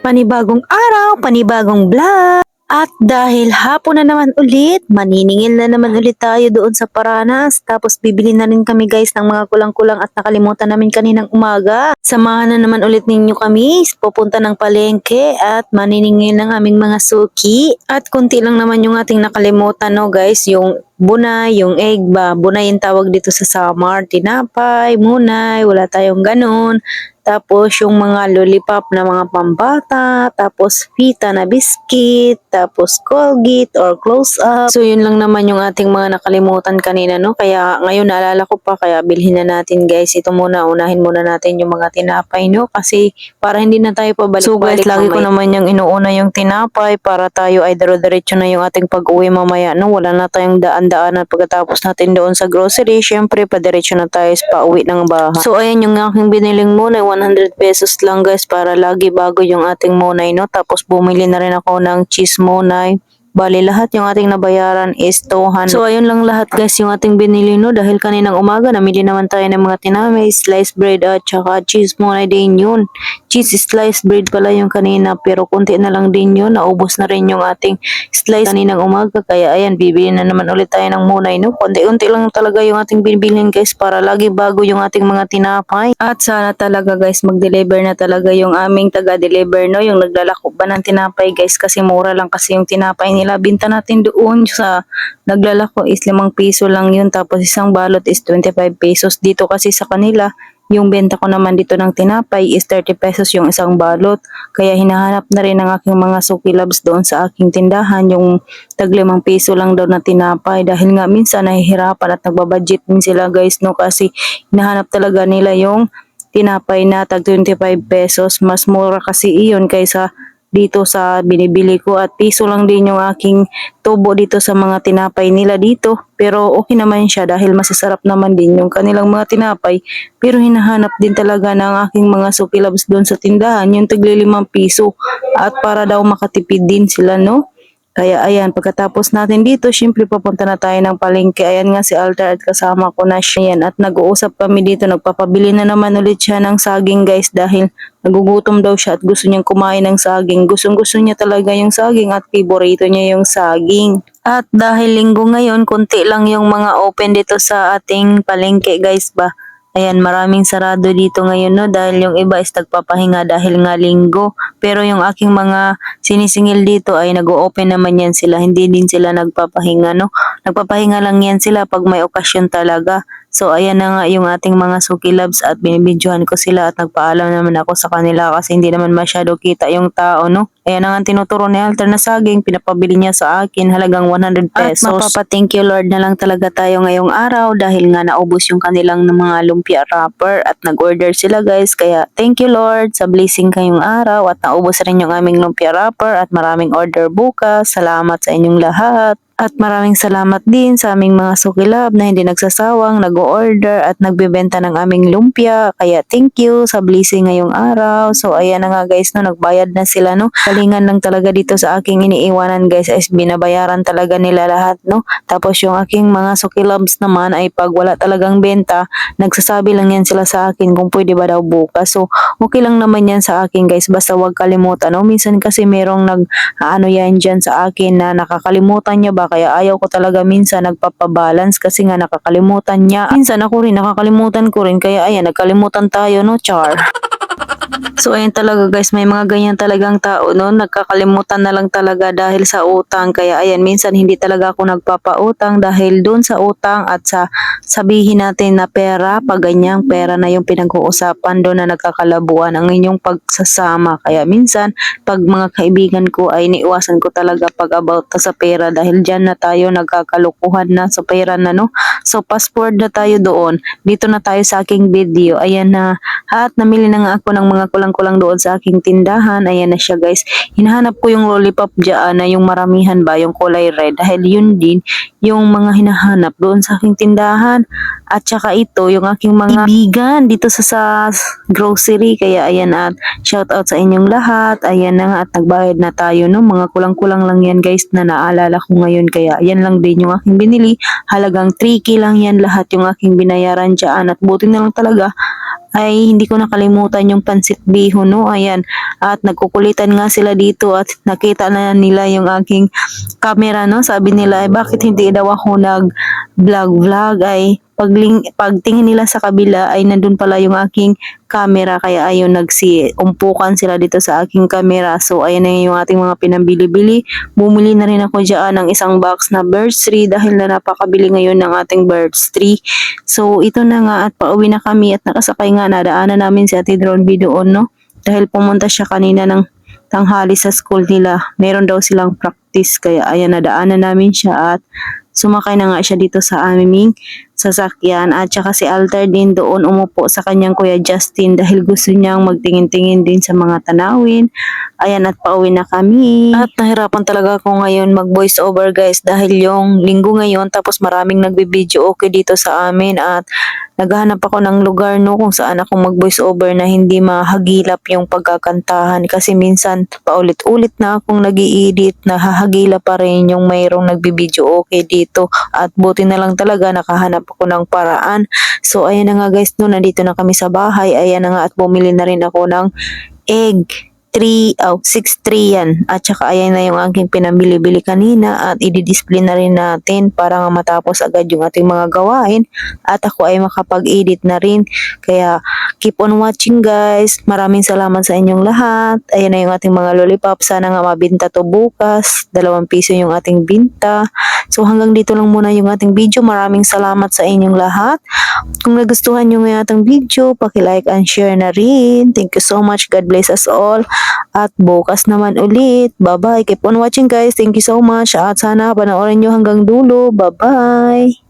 Panibagong araw, panibagong vlog. At dahil hapon na naman ulit, maniningil na naman ulit tayo doon sa Paranas. Tapos bibili na rin kami guys ng mga kulang-kulang at nakalimutan namin kaninang umaga. Samahan na naman ulit ninyo kami. Pupunta ng palengke at maniningil ng aming mga suki. At kunti lang naman yung ating nakalimutan no guys, yung bunay, yung egg ba. Bunay yung tawag dito sa Samar. Tinapay, munay, wala tayong ganun. Tapos yung mga lollipop na mga pambata, tapos fita na biscuit, tapos Colgate or close up. So yun lang naman yung ating mga nakalimutan kanina no. Kaya ngayon naalala ko pa kaya bilhin na natin guys. Ito muna unahin muna natin yung mga tinapay no kasi para hindi na tayo pabalik. So guys, lagi ko naman yung inuuna yung tinapay para tayo ay daro-diretso na yung ating pag-uwi mamaya no. Wala na tayong daan-daanan pagkatapos natin doon sa grocery. Syempre, padiretso na tayo sa pauwi ng bahay. So ayan yung aking biniling muna 100 pesos lang guys para lagi bago yung ating monay no. Tapos bumili na rin ako ng cheese monay. Bali lahat yung ating nabayaran is 200. So ayun lang lahat guys yung ating binili no dahil kaninang umaga namili naman tayo ng mga tinamay, sliced bread at saka cheese monay din yun. Cheese sliced bread pala yung kanina pero konti na lang din yun. Naubos na rin yung ating slice kaninang umaga kaya ayan bibili na naman ulit tayo ng monay no. Konti-unti lang talaga yung ating binibilin guys para lagi bago yung ating mga tinapay. At sana talaga guys mag-deliver na talaga yung aming taga-deliver no. Yung naglalako ba ng tinapay guys kasi mura lang kasi yung tinapay nila. Binta natin doon sa naglalako is 5 piso lang yun tapos isang balot is 25 pesos. Dito kasi sa kanila yung benta ko naman dito ng tinapay is 30 pesos yung isang balot. Kaya hinahanap na rin ng aking mga suki loves doon sa aking tindahan yung tag 5 piso lang daw na tinapay. Dahil nga minsan nahihirapan at nagbabudget din sila guys no kasi hinahanap talaga nila yung tinapay na tag 25 pesos. Mas mura kasi iyon kaysa dito sa binibili ko at piso lang din yung aking tubo dito sa mga tinapay nila dito. Pero okay naman siya dahil masasarap naman din yung kanilang mga tinapay. Pero hinahanap din talaga ng aking mga sukilabs doon sa tindahan yung tagli limang piso at para daw makatipid din sila no. Kaya ayan, pagkatapos natin dito, syempre papunta na tayo ng palengke. Ayan nga si Alter at kasama ko na siya yan. At nag-uusap kami dito, nagpapabili na naman ulit siya ng saging guys dahil nagugutom daw siya at gusto niyang kumain ng saging. Gustong gusto niya talaga yung saging at favorito niya yung saging. At dahil linggo ngayon, konti lang yung mga open dito sa ating palengke guys ba. Ayan, maraming sarado dito ngayon no dahil yung iba is nagpapahinga dahil nga linggo. Pero yung aking mga sinisingil dito ay nag-open naman yan sila. Hindi din sila nagpapahinga no. Nagpapahinga lang yan sila pag may okasyon talaga. So ayan na nga yung ating mga suki loves at binibidyohan ko sila at nagpaalam naman ako sa kanila kasi hindi naman masyado kita yung tao no. Ayan na nga tinuturo ni Alter na saging, pinapabili niya sa akin halagang 100 pesos. At mapapa-thank you Lord na lang talaga tayo ngayong araw dahil nga naubos yung kanilang mga lumpia wrapper at nag-order sila guys. Kaya thank you Lord sa blessing kayong araw at naubos rin yung aming lumpia wrapper at maraming order bukas. Salamat sa inyong lahat. At maraming salamat din sa aming mga sukilab na hindi nagsasawang nag-order at nagbebenta ng aming lumpia. Kaya thank you sa blessing ngayong araw. So ayan na nga guys no, nagbayad na sila no. Kalingan lang talaga dito sa aking iniiwanan guys is binabayaran talaga nila lahat no. Tapos yung aking mga sukilabs naman ay pag wala talagang benta, nagsasabi lang yan sila sa akin kung pwede ba daw bukas. So okay lang naman yan sa akin guys basta wag kalimutan no. Minsan kasi merong nag ano yan dyan sa akin na nakakalimutan niya ba kaya ayaw ko talaga minsan nagpapabalance kasi nga nakakalimutan niya. Minsan ako rin nakakalimutan ko rin kaya ayan nagkalimutan tayo no char. So ayun talaga guys, may mga ganyan talagang tao no, nagkakalimutan na lang talaga dahil sa utang. Kaya ayan, minsan hindi talaga ako nagpapautang dahil doon sa utang at sa sabihin natin na pera, pag ganyang pera na yung pinag-uusapan doon na nagkakalabuan ang inyong pagsasama. Kaya minsan, pag mga kaibigan ko ay niiwasan ko talaga pag about sa pera dahil dyan na tayo nagkakalukuhan na sa pera na no. So fast na tayo doon. Dito na tayo sa aking video. Ayan na. At namili na nga ako ng mga kulang-kulang doon sa aking tindahan. Ayan na siya guys. Hinahanap ko yung lollipop dyan na yung maramihan ba, yung kulay red. Dahil yun din yung mga hinahanap doon sa aking tindahan. At saka ito, yung aking mga ibigan dito sa, sa grocery. Kaya ayan at shout out sa inyong lahat. Ayan na nga at nagbayad na tayo no. Mga kulang-kulang lang yan guys na naalala ko ngayon. Kaya ayan lang din yung aking binili. Halagang 3K lang yan lahat yung aking binayaran dyan. At buti na lang talaga ay hindi ko nakalimutan yung pansit bihon no? Ayan. At nagkukulitan nga sila dito at nakita na nila yung aking camera no? Sabi nila ay bakit hindi daw ako nag vlog vlog ay pagling, pagtingin nila sa kabila ay nandun pala yung aking camera kaya ayun nagsi umpukan sila dito sa aking camera. So ayan na yung ating mga pinambili-bili. Bumili na rin ako dyan ng isang box na birds tree dahil na napakabili ngayon ng ating birds tree so ito na nga at pauwi na kami at nakasakay nga. Nadaanan namin si Ate Drone doon no? Dahil pumunta siya kanina ng tanghali sa school nila. Meron daw silang practice kaya ayan nadaanan namin siya at sumakay na nga siya dito sa aming sasakyan at saka si Alter din doon umupo sa kanyang kuya Justin dahil gusto niyang magtingin-tingin din sa mga tanawin. Ayan at pauwi na kami. At nahirapan talaga ako ngayon mag voice over guys dahil yung linggo ngayon tapos maraming nagbi-video okay dito sa amin at naghahanap ako ng lugar no kung saan ako mag voice over na hindi mahagilap yung pagkakantahan kasi minsan paulit-ulit na akong nag edit nahahagila pa rin yung mayroong nagbibideo okay dito at buti na lang talaga nakahanap ako ng paraan so ayan na nga guys no nandito na kami sa bahay ayan na nga at bumili na rin ako ng egg 3, oh, 6-3 yan. At saka ayan na yung aking pinambili-bili kanina at i-display na rin natin para nga matapos agad yung ating mga gawain at ako ay makapag-edit na rin. Kaya keep on watching guys. Maraming salamat sa inyong lahat. Ayan na yung ating mga lollipop. Sana nga mabinta to bukas. Dalawang piso yung ating binta. So hanggang dito lang muna yung ating video. Maraming salamat sa inyong lahat. Kung nagustuhan nyo yung ating video, paki-like and share na rin. Thank you so much. God bless us all. At bukas naman ulit. Bye-bye. Keep on watching guys. Thank you so much. At sana panoorin nyo hanggang dulo. Bye-bye.